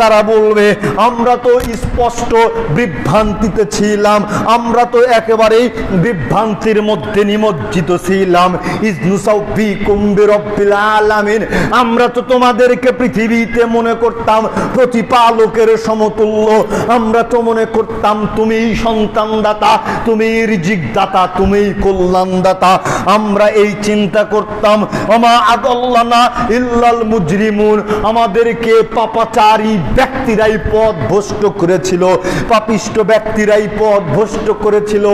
তারা বলবে, আমরা তো স্পষ্ট বিভ্রান্তিতে ছিলাম। আমরা তো একেবারেই বিভ্রান্তির মধ্যে নিমজ্জিত ছিলাম। ইজনুসাউবি কুম্বি আলামিন। আমরা তো তোমাদেরকে পৃথিবীতে মনে করতাম প্রতিপালকের সমতুল্য। আমরা তো মনে করতাম তুমি সন্তান দাতা তুমি রিজিক দাতা তুমি কল্যাণ দাতা আমরা এই চিন্তা করতাম, আমা আদাল্লানা ইল্লাল মুজরিমুন। আমাদেরকে পাপাচারী ব্যক্তিরাই পথ ভ্রষ্ট করেছিল, পাপিষ্ট ব্যক্তিরাই পথ ভ্রষ্ট করেছিল।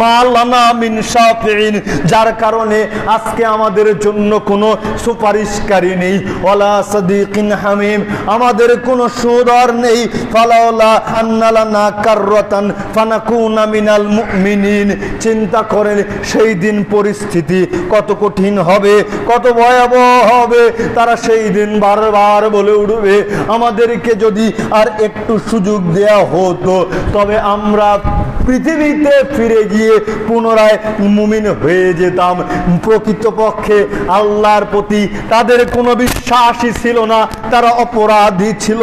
মালানা মিন শাফিন যার কারণে আজকে আমাদের জন্য কোনো সুপারিশকারী নেই। ওলা সাদিকিন হামিম, আমাদের কোনো সুদর নেই। ফালাওলা আন্নালানা কাররাতান ফানাকুনা মিনাল মুমিনিন। চিন্তা করেন, সেই দিন পরিস্থিতি কত কঠিন হবে, কত ভয়াবহ হবে। তারা সেই দিন বারবার বলে উঠবে, আমাদেরকে যদি আর একটু সুযোগ দেয়া হতো, তবে আমরা পৃথিবীতে ফিরে গিয়ে পুনরায় মুমিন হয়ে যেতাম। প্রকৃতপক্ষে আল্লাহর প্রতি তাদের কোনো বিশ্বাসই ছিল না, তারা অপরাধী ছিল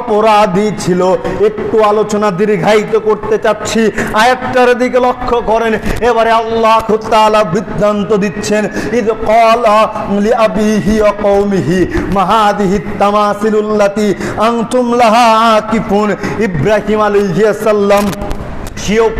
অপরাধী ছিল। একটু আলোচনা দীর্ঘায়িত করতে চাচ্ছি। আয়াতটার দিকে লক্ষ্য করেন, এবারে আল্লাহ তাআলা বৃত্তান্ত দিচ্ছেন, ইদ ক্বালা লিআবিহি ওয়া কওমিহি, মাহাদিহি তামাসিলুল্লাতি আনতুম লাহা কিপুন ইব্রাহিম আলী সাল্লাম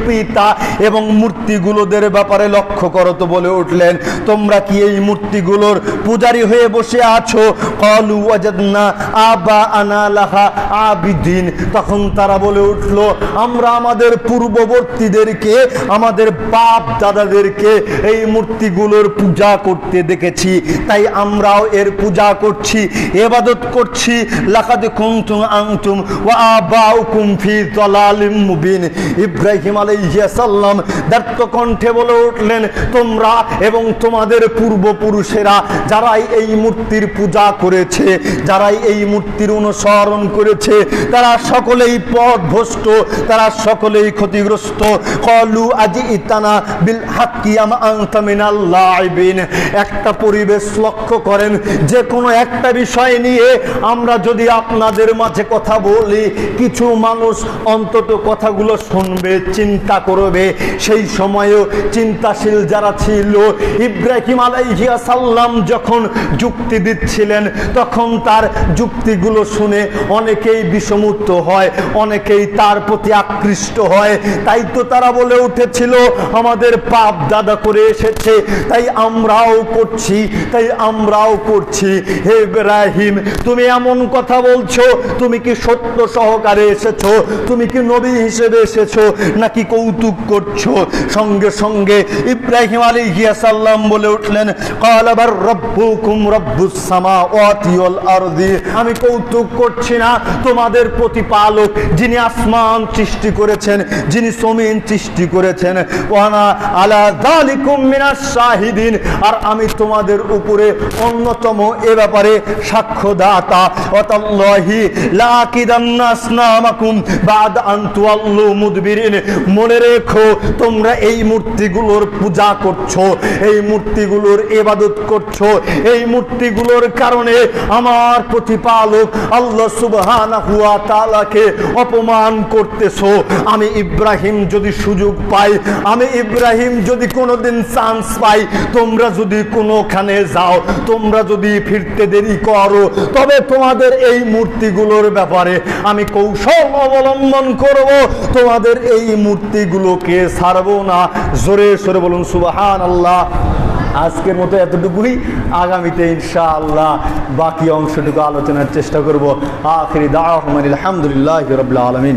পিতা, এবং মূর্তিগুলোদের ব্যাপারে লক্ষ্য করো তো বলে উঠলেন। তোমরা কি এই মূর্তিগুলোর পূজারি হয়ে বসে আছো? কলু ওয়াজাদনা আবা আনা লাহা আবিদিন। তখন তারা বলে উঠল, আমরা আমাদের পূর্ববর্তীদেরকে, আমাদের বাপ দাদাদেরকে এই মূর্তিগুলোর পূজা করতে দেখেছি। তাই আমরাও এর পূজা করছি, এবাদত করছি। লাকাদ কুনতুম আনতুম ওয়া আবাউকুম ফি দালালিম মুবিন। ইব্রাহিম আলাইহিসসালাম ব্যর্থ কণ্ঠে বলে উঠলেন, তোমরা এবং তোমাদের পূর্বপুরুষেরা যারাই এই মূর্তির পূজা করেছে, যারাই এই মূর্তির অনুসরণ করেছে, তারা সকলেই পথভ্রষ্ট, তারা সকলেই ক্ষতিগ্রস্ত। কলু আজি ইতানা বিল হাকিয়াম আম আনতা মিনাল একটা পরিবেশ লক্ষ্য করেন যে কোনো একটা বিষয় নিয়ে আমরা যদি আপনাদের মাঝে কথা বলি, কিছু মানুষ অন্তত কথাগুলো শুনবে চিন্তা করবে। সেই সময়েও চিন্তাশীল যারা ছিল, ইব্রাহিম আলাইহিয়া সাল্লাম যখন যুক্তি দিচ্ছিলেন, তখন তার যুক্তিগুলো শুনে অনেকেই বিষমুক্ত হয়, অনেকেই তার প্রতি আকৃষ্ট হয়। তাই তো তারা বলে উঠেছিল, আমাদের পাপ দাদা করে এসেছে, তাই আমরাও করছি, তাই আমরাও করছি। হে ইব্রাহিম, তুমি এমন কথা বলছো, তুমি কি সত্য সহকারে এসেছ, তুমি কি নবী হিসেবে এসেছ নাকি কৌতুক করছ? সঙ্গে সঙ্গে ইব্রাহিম আলী সাল্লাম বলে উঠলেন কালাবার রব্বুকুম রব্বুস সামাওয়াতি ওয়াল আরদি। আমি কৌতুক করছি না, তোমাদের প্রতিপালক যিনি আসমান সৃষ্টি করেছেন, যিনি জমিন সৃষ্টি করেছেন। ওয়ানা আলা যালিকুম মিনাস শাহিদিন। আর আমি তোমাদের উপরে অন্যতম এ ব্যাপারে সাক্ষ্যদাতা। ওয়াতাল্লাহি লাকিদান্না আসনামাকুম বাদ আন তুয়াল্লু মুদবিরিন। মনে রেখো, তোমরা এই মূর্তিগুলোর পূজা করছ, এই মূর্তিগুলোর ইবাদত করছ, এই মূর্তিগুলোর কারণে আমার প্রতিপালক আল্লাহ সুবহানাহু ওয়া তাআলাকে অপমান করতেছো। আমি ইব্রাহিম যদি সুযোগ পাই, আমি ইব্রাহিম যদি কোনোদিন চান্স পাই, তোমরা যদি কোনোখানে যাও, তোমরা যদি ফিরতে দেরি করো, তবে তোমাদের এই মূর্তিগুলোর ব্যাপারে আমি কৌশল অবলম্বন করব। তোমাদের এই মূর্তিগুলোকে ছাড়বো না। জোরে সরে বলুন সুবাহান আল্লাহ আজকের মতো এতটুকুই। আগামীতে ইনশাআল্লাহ বাকি অংশটুকু আলোচনার চেষ্টা করব। আখিরি দাওয়া আলহামদুলিল্লাহ রবিল্লা আলমিন।